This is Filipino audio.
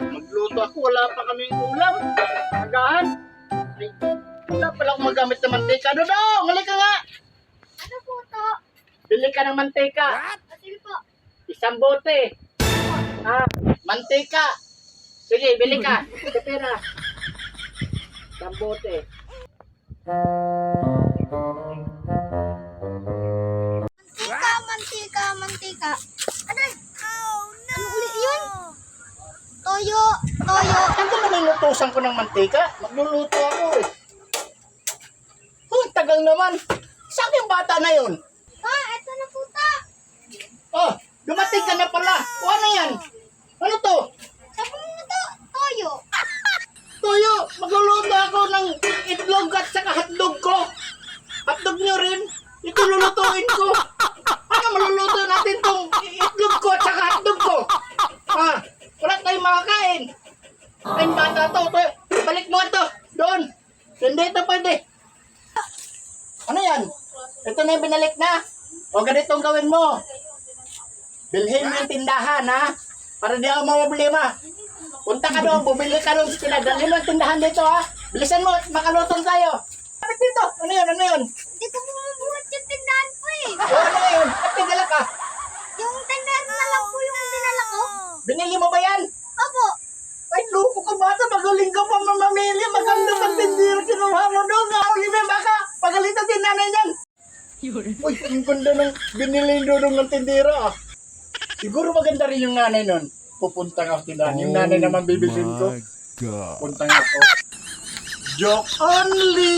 Magluto ako, wala pa kaming ulam. Agahan. Ay, wala pala akong magamit ng mantika. Dodong, halika nga. Ano po to? Bili ka ng mantika. Sige po. Isang bote. Ah, mantika. Sige, bili ka. Ito pera. Isang bote. Mantika, mantika, mantika. Ano? Ano uli yun? Toyo, toyo. Saan ko ng mantika? Magluluto ako eh. Oh, tagal naman. Saan yung bata na yun? Ah, eto na po ta. Oh, dumating ka na pala. O ano yan? Ano to? Sabi mo to, toyo. Tuyo, magluluto ako ng itlog at saka hotdog ko. Hotdog nyo rin. Ito lulutuin ko. Ano maluluto natin tong itlog ko at saka hotdog ko? Ah, wala tayong makakain. Bata to. Balik mo ito. Doon. Hindi ito pwede. Ano yan? Ito na yung binalik na. O ganito ang gawin mo. Bilhin mo yung tindahan, ha? Para di ako problema. Punta ka doon, bumili ka doon sa pinadali mo ang tindahan dito, ha? Bilisan mo, makalutong tayo. Bakit dito? Ano yun, ano yun? Hindi ko bumubuhat yung tindahan po eh. O, ano yun? At tigala ka. Yung tindahan na lang po yung dinala ko. Binili mo ba yan? Opo. Ay, loko ka bata, magaling ka pa mamamili. Maganda ng tindiro, kinuha mo doon. Nga, mo baka, pagalitan din nanay niyan. Uy, ang ganda ng binili doon ng tindiro, ah. Siguro maganda rin yung nanay nun. Pupunta nga ako tindahan. Yung nanay naman bibilin ko. God. Punta nga ako. Joke only!